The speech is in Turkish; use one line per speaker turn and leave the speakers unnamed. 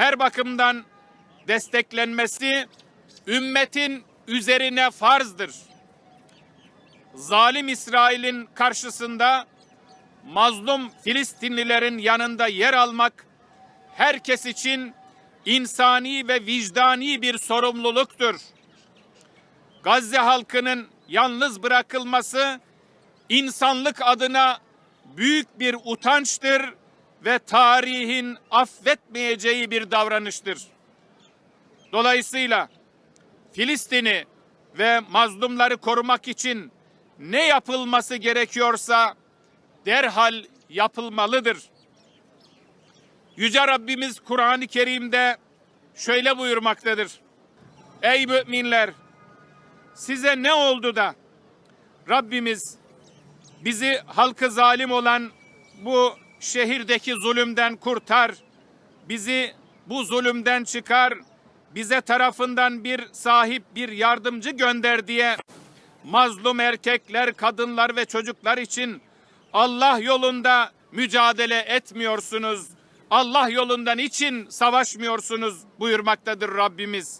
her bakımdan desteklenmesi ümmetin üzerine farzdır. Zalim İsrail'in karşısında mazlum Filistinlilerin yanında yer almak herkes için insani ve vicdani bir sorumluluktur. Gazze halkının yalnız bırakılması insanlık adına büyük bir utançtır ve tarihin affetmeyeceği bir davranıştır. Dolayısıyla Filistin'i ve mazlumları korumak için ne yapılması gerekiyorsa derhal yapılmalıdır. Yüce Rabbimiz Kur'an-ı Kerim'de şöyle buyurmaktadır. Ey müminler size ne oldu da Rabbimiz bizi halkı zalim olan bu şehirdeki zulümden kurtar. Bizi bu zulümden çıkar. Bize tarafından bir sahip, bir yardımcı gönder diye mazlum erkekler, kadınlar ve çocuklar için Allah yolunda mücadele etmiyorsunuz. Allah yolundan için savaşmıyorsunuz buyurmaktadır Rabbimiz.